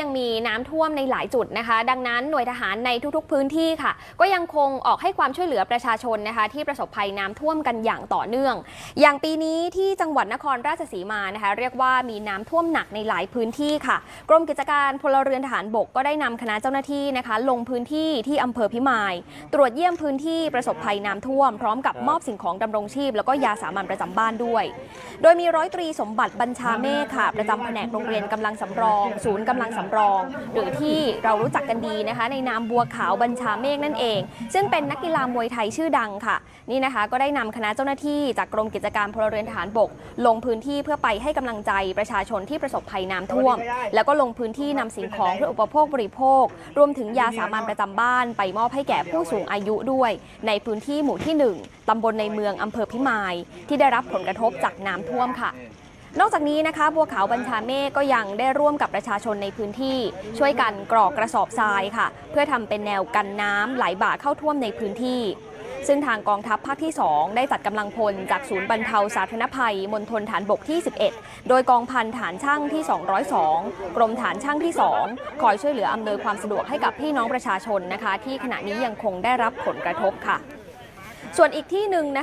ยังมีน้ำท่วมในหลายจุดนะคะ ดังนั้นหน่วยทหารในทุกๆพื้นที่ค่ะ ก็ยังคงออกให้ความช่วยเหลือประชาชนนะคะ ที่ประสบภัยน้ำท่วมกันอย่างต่อเนื่อง อย่างปีนี้ที่จังหวัดนครราชสีมานะคะ เรียกว่ามีน้ำท่วมหนักในหลายพื้นที่ค่ะ กรมกิจการพลเรือนทหารบกก็ได้นำคณะเจ้าหน้าที่นะคะ ลงพื้นที่ที่อำเภอพิมาย ตรวจเยี่ยมพื้นที่ประสบภัยน้ำท่วม พร้อมกับมอบสิ่งของดำรงชีพ แล้วก็ยาสามัญประจำบ้านด้วย โดยมีร้อยตรีสมบัติบัญชาเมฆค่ะ ประจำแผนกโรงเรียนกำลังสำรอง ศูนย์กำลังสำรอง หรือที่เรารู้จักกันดีนะคะ ในนามบัวขาวบัญชาเมฆนั่นเอง ซึ่งเป็นนักกีฬามวยไทยชื่อดังค่ะ นี่นะคะก็ได้นำคณะเจ้าหน้าที่จากกรมกิจการพลเรือนทหารบก ลงพื้นที่เพื่อไปให้กำลังใจประชาชนที่ประสบภัยน้ำท่วม แล้วก็ลงพื้นที่นำสิ่งของเพื่ออุปโภคบริโภค รวมถึงยาสามัญประจำบ้าน ไปมอบให้แก่ผู้สูงอายุด้วย ในพื้นที่หมู่ที่ 1ตำบลในเมืองอำเภอพิมาย ที่ได้รับผลกระทบจากน้ำท่วมค่ะ นอกจากนี้นะคะบัวขาวบัญชาเมฆก็ยังได้ร่วมกับประชาชนในพื้นที่ ช่วยกันกรอกกระสอบทรายค่ะ เพื่อทำเป็นแนวกันน้ำไหลบ่าเข้าท่วมในพื้นที่ ซึ่งทางกองทัพภาคที่ 2 ได้จัดกำลังพลจากศูนย์บรรเทาสาธารณภัยมณฑลฐานบกที่ 11 โดยกองพันฐานช่างที่ 202 กรมฐานช่างที่ 2 คอยช่วยเหลืออำนวยความสะดวกให้กับพี่น้องประชาชนนะคะ ที่ขณะนี้ยังคงได้รับผลกระทบค่ะ ส่วนอีกที่หนึ่งนะคะ